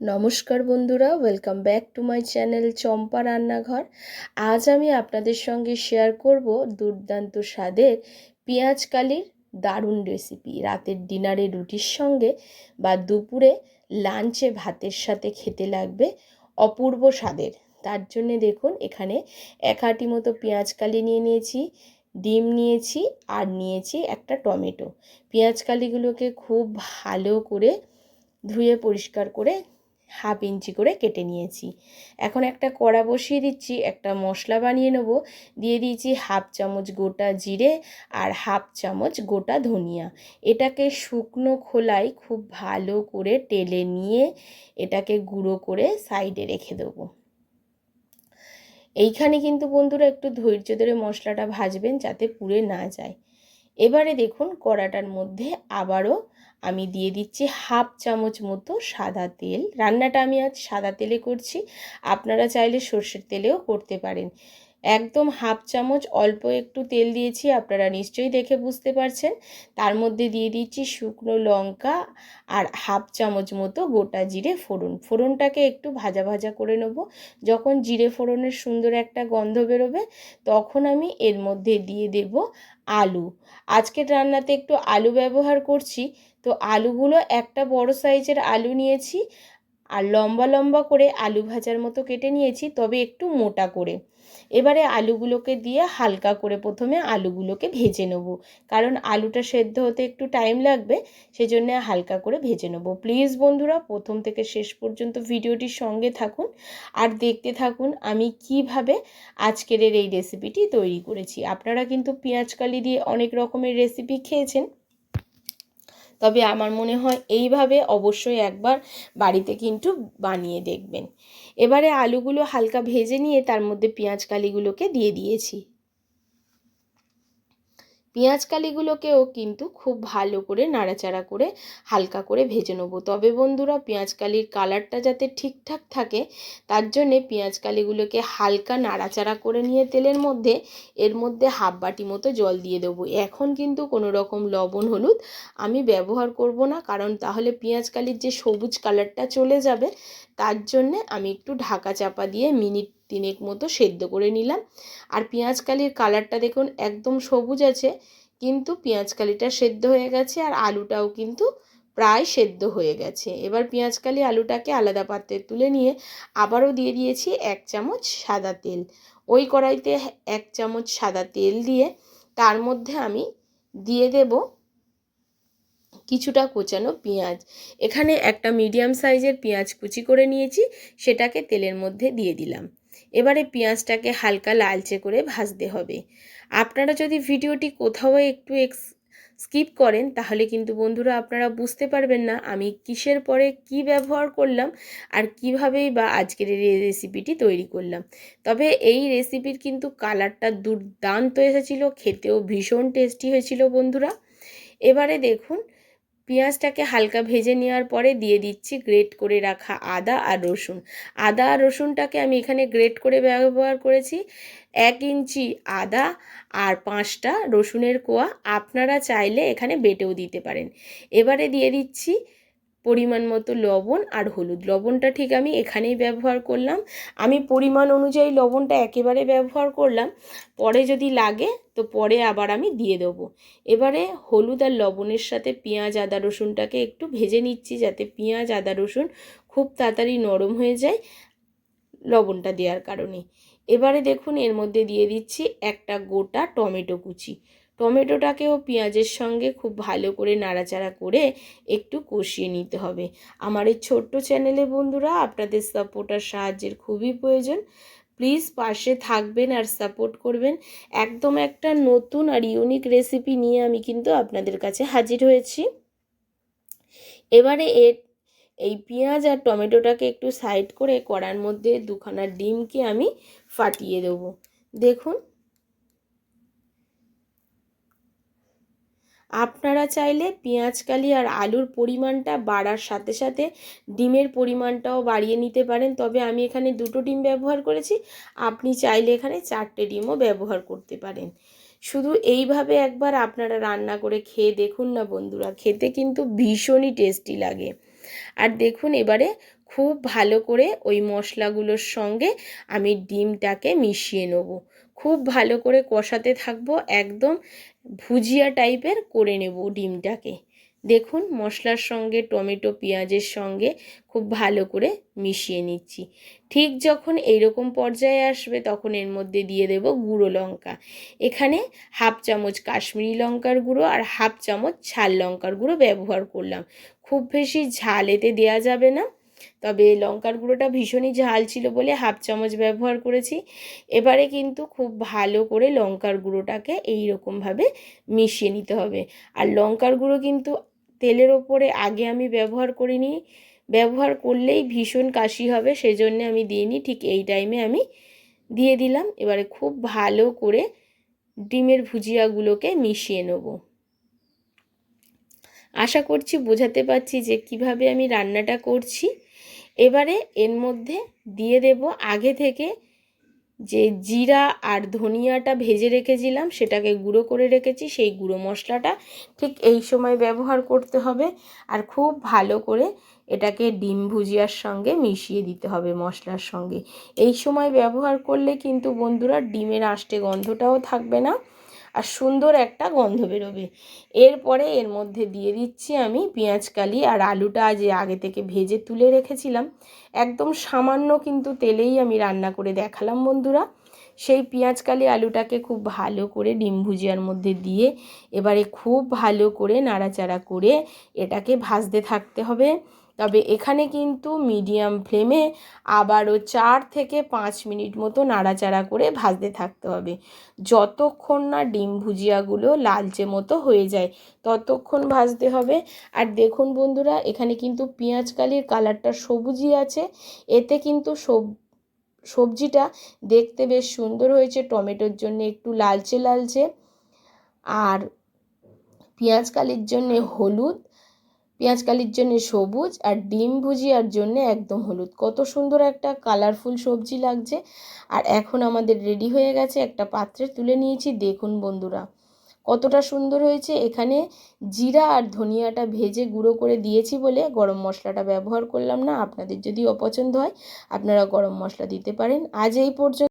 নমস্কার বন্ধুরা welcome back to my channel Champa রান্নাঘর। আজ আমি আপনাদের সঙ্গে শেয়ার করব দুর্দান্ত স্বাদের পেঁয়াজ কালির দারুণ রেসিপি রাতের ডিনারে রুটির সঙ্গে বা দুপুরে লাঞ্চে ভাতের সাথে খেতে লাগবে অপূর্ব স্বাদের। তার জন্যে দেখুন, এখানে এক আটি মতো পেঁয়াজ কালি নিয়ে নিয়েছি, ডিম নিয়েছি, আর নিয়েছি একটা টমেটো। পেঁয়াজ কালিগুলোকে খুব ভালো করে ধুয়ে পরিষ্কার করে হাফ ইঞ্চি করে কেটে নিয়েছি। এখন একটা কড়া বসিয়ে দিচ্ছি, একটা মশলা বানিয়ে নেব। দিয়ে দিয়েছি হাফ চামচ গোটা জিরে আর হাফ চামচ গোটা ধনিয়া। এটাকে শুকনো খোলায় খুব ভালো করে টেলে নিয়ে এটাকে গুঁড়ো করে সাইডে রেখে দেবো। এইখানে কিন্তু বন্ধুরা একটু ধৈর্য ধরে মশলাটা ভাজবেন যাতে পুড়ে না যায়। এবারে দেখুন কড়াটার মধ্যে আবারও আমি দিয়ে দিচ্ছি হাফ চামচ মতো সাদা তেল। রান্নাটা আমি আজ সাদা তেলে করছি। আপনারা চাইলে সর্ষের তেলেও করতে পারেন। একদম হাফ চামচ অল্প একটু তেল দিয়েছি, আপনারা নিশ্চয়ই দেখে বুঝতে পারছেন। তার মধ্যে দিয়ে দিচ্ছি শুকনো লঙ্কা আর হাফ চামচ মতো গোটা জিরে ফোড়ন। ফোড়নটাকে একটু ভাজা ভাজা করে নেব। যখন জিরে ফোড়নের সুন্দর একটা গন্ধ বেরোবে, তখন আমি এর মধ্যে দিয়ে দেব আলু। আজকের রান্নাতে একটু আলু ব্যবহার করছি। তো আলুগুলো একটা বড় সাইজের আলু নিয়েছি আর লম্বা লম্বা করে আলু ভাজার মতো কেটে নিয়েছি, তবে একটু মোটা করে। এবারে আলুগুলোকে দিয়ে হালকা করে প্রথমে আলুগুলোকে ভেজে নেব। কারণ আলুটা সেদ্ধ হতে একটু টাইম লাগবে, সেজন্য হালকা করে ভেজে নেব। প্লিজ বন্ধুরা, প্রথম থেকে শেষ পর্যন্ত ভিডিওটির সঙ্গে থাকুন। আর দেখতে থাকুন আমি কীভাবে আজকের এই রেসিপিটি তৈরি করেছি। আপনারা কিন্তু পেঁয়াজকালি দিয়ে অনেক রকমের রেসিপি খেয়েছেন। তবে আমার মনে হয় এইভাবে অবশ্যই একবার বাড়িতে কিন্তু বানিয়ে দেখবেন। এবারে আলুগুলো হালকা ভেজে নিয়ে তার মধ্যে পেঁয়াজ কালিগুলোকে দিয়ে দিয়েছি। পেঁয়াজ কালিগুলোকেও কিন্তু খুব ভালো করে নাড়াচাড়া করে হালকা করে ভেজে নেব। তবে বন্ধুরা পেঁয়াজ কালির কালারটা যাতে ঠিকঠাক থাকে, তার জন্যে পেঁয়াজ কালিগুলোকে হালকা নাড়াচাড়া করে নিয়ে তেলের মধ্যে, এর মধ্যে হাফ বাটি মতো জল দিয়ে দেবো। এখন কিন্তু কোনো রকম লবণ, হলুদ আমি ব্যবহার করব না, কারণ তাহলে পেঁয়াজ কালির যে সবুজ কালারটা চলে যাবে, তার জন্যে আমি একটু ঢাকা চাপা দিয়ে মিনিট তিনেক মতো সেদ্ধ করে নিলাম। আর পেঁয়াজ কালির কালারটা দেখুন একদম সবুজ আছে, কিন্তু পেঁয়াজ কালিটা সেদ্ধ হয়ে গেছে আর আলুটাও কিন্তু প্রায় সেদ্ধ হয়ে গেছে। এবার পেঁয়াজ কালি আলুটাকে আলাদা পাত্রে তুলে নিয়ে আবারও দিয়ে দিয়েছি এক চামচ সাদা তেল। ওই কড়াইতে এক চামচ সাদা তেল দিয়ে তার মধ্যে আমি দিয়ে দেব কিছুটা কোচানো পেঁয়াজ। এখানে একটা মিডিয়াম সাইজের পেঁয়াজ কুচি করে নিয়েছি, সেটাকে তেলের মধ্যে দিয়ে দিলাম। এবারে পেঁয়াজটাকে হালকা লালচে করে ভাজতে হবে। আপনারা যদি ভিডিওটি কোথাও একটু এক্স, স্কিপ করেন, তাহলে কিন্তু বন্ধুরা আপনারা বুঝতে পারবেন না আমি কিসের পরে কি ব্যবহার করলাম আর কিভাবেই বা আজকের এই রেসিপিটি তৈরি করলাম। তবে এই রেসিপির কিন্তু কালারটা দুর্দান্ত এসেছিল, খেতেও ভীষণ টেস্টি হয়েছিল বন্ধুরা। এবারে দেখুন পেঁয়াজটাকে হালকা ভেজে নেওয়ার পরে দিয়ে দিচ্ছি গ্রেট করে রাখা আদা আর রসুন। আদা আর রসুনটাকে আমি এখানে গ্রেট করে ব্যবহার করেছি এক ইঞ্চি আদা আর পাঁচটা রসুনের কোয়া। আপনারা চাইলে এখানে বেটেও দিতে পারেন। এবারে দিয়ে দিচ্ছি পরিমাণ মতো লবণ আর হলুদ। লবণটা ঠিক আমি এখানেই ব্যবহার করলাম। আমি পরিমাণ অনুযায়ী লবণটা একেবারে ব্যবহার করলাম। পরে যদি লাগে, তো পরে আবার আমি দিয়ে দেবো। এবারে হলুদ আর লবণের সাথে পেঁয়াজ, আদা, রসুনটাকে একটু ভেজে নিচ্ছি যাতে পেঁয়াজ, আদা, রসুন খুব তাড়াতাড়ি নরম হয়ে যায় লবণটা দেওয়ার কারণে। এবারে দেখুন, এর মধ্যে দিয়ে দিচ্ছি একটা গোটা টমেটো কুচি। টমেটোটাকেও পেঁয়াজের সঙ্গে খুব ভালো করে নাড়াচাড়া করে একটু কষিয়ে নিতে হবে। আমার এই ছোট্ট চ্যানেলে বন্ধুরা, আপনাদের সাপোর্ট আর সাহায্যের খুবই প্রয়োজন। প্লিজ পাশে থাকবেন আর সাপোর্ট করবেন। একদম একটা নতুন আর ইউনিক রেসিপি নিয়ে আমি কিন্তু আপনাদের কাছে হাজির হয়েছি। এবারে এর, এই পেঁয়াজ আর টমেটোটাকে একটু সাইড করে কড়ার মধ্যে দুখানা ডিমকে আমি ফাটিয়ে দেবো। দেখুন আপনারা চাইলে পেঁয়াজকালি আর আলুর পরিমাণটা বাড়ার সাথে সাথে ডিমের পরিমাণটাও বাড়িয়ে নিতে পারেন। তবে আমি এখানে দুটো ডিম ব্যবহার করেছি। আপনি চাইলে এখানে চারটে ডিমও ব্যবহার করতে পারেন। শুধু এইভাবে একবার আপনারা রান্না করে খেয়ে দেখুন না বন্ধুরা, খেতে কিন্তু ভীষণই টেস্টি লাগে। আর দেখুন এবারে খুব ভালো করে ওই মশলাগুলোর সঙ্গে আমি ডিমটাকে মিশিয়ে নেব। খুব ভালো করে কষাতে থাকব, একদম ভুজিয়া টাইপের করে নেব ডিমটাকে। দেখুন মশলার সঙ্গে, টমেটো, পেঁয়াজের সঙ্গে খুব ভালো করে মিশিয়ে নিচ্ছি। ঠিক যখন এইরকম পর্যায়ে আসবে তখন এর মধ্যে দিয়ে দেব গুঁড়ো লঙ্কা। এখানে হাফ চামচ কাশ্মীরি লঙ্কার গুঁড়ো আর হাফ চামচ ঝাল লঙ্কার গুঁড়ো ব্যবহার করলাম। খুব বেশি ঝাল এতে দেওয়া যাবে না। তবে লঙ্কার গুঁড়োটা ভীষণই ঝাল ছিল বলে হাফ চামচ ব্যবহার করেছি। এবারে কিন্তু খুব ভালো করে লঙ্কার গুঁড়োটাকে এই রকমভাবে মিশিয়ে নিতে হবে। আর লঙ্কার গুঁড়ো কিন্তু তেলের ওপরে আগে আমি ব্যবহার করিনি। ব্যবহার করলেই ভীষণ কাশি হবে, সেজন্য আমি দিইনি। ঠিক এই টাইমে আমি দিয়ে দিলাম। এবারে খুব ভালো করে ডিমের ভুজিয়াগুলোকে মিশিয়ে নেব। আশা করছি বোঝাতে পারছি যে কীভাবে আমি রান্নাটা করছি। এবারে এর মধ্যে দিয়ে দেব আগে থেকে যে জিরা আর ধনিয়াটা ভেজে রেখেছিলাম, সেটাকে গুঁড়ো করে রেখেছি, সেই গুঁড়ো মশলাটা ঠিক এই সময় ব্যবহার করতে হবে। আর খুব ভালো করে এটাকে ডিম ভুজিয়ার সঙ্গে মিশিয়ে দিতে হবে মশলার সঙ্গে। এই সময় ব্যবহার করলে কিন্তু বন্ধুরা ডিমের আষ্টে গন্ধটাও থাকবে না। আর সুন্দর একটা গন্ধ বেরোবে। এরপরে এর মধ্যে দিয়ে দিচ্ছি আমি পেঁয়াজ কালি আর আলুটা যে আগে থেকে ভেজে তুলে রেখেছিলাম। একদম সামান্য কিন্তু তেলেই আমি রান্না করে দেখালাম বন্ধুরা। সেই পেঁয়াজ কালি আলুটাকে খুব ভালো করে ডিম ভুজিয়ার মধ্যে দিয়ে এবারে খুব ভালো করে নাড়াচাড়া করে এটাকে ভাজতে থাকতে হবে। তবে এখানে কিন্তু মিডিয়াম ফ্লেমে আবারও চার থেকে পাঁচ মিনিট মতো নাড়াচাড়া করে ভাজতে থাকতে হবে। যতক্ষণ না ডিম ভুজিয়াগুলো লালচে মতো হয়ে যায়, ততক্ষণ ভাজতে হবে। আর দেখুন বন্ধুরা, এখানে কিন্তু পেঁয়াজ কালির কালারটা সবুজই আছে। এতে কিন্তু সব, সবজিটা দেখতে বেশ সুন্দর হয়েছে। টমেটোর জন্য একটু লালচে লালচে। আর পেঁয়াজ কালির জন্যে হলুদ পেঁয়াজ কালির জন্য সবুজ আর ডিম ভুজিয়ার জন্য একদম হলুদ। কত সুন্দর একটা কালারফুল সবজি লাগছে। আর এখন আমাদের রেডি হয়ে গেছে একটা পাত্রে তুলে নিয়েছি, দেখুন বন্ধুরা। কতটা সুন্দর হয়েছে। এখানে জিরা আর ধনিয়াটা ভেজে গুঁড়ো করে দিয়েছি বলে গরম মশলাটা ব্যবহার করলাম না। আপনাদের যদি অপছন্দ হয়, আপনারা গরম মশলা দিতে পারেন। আজ এই পর্যন্ত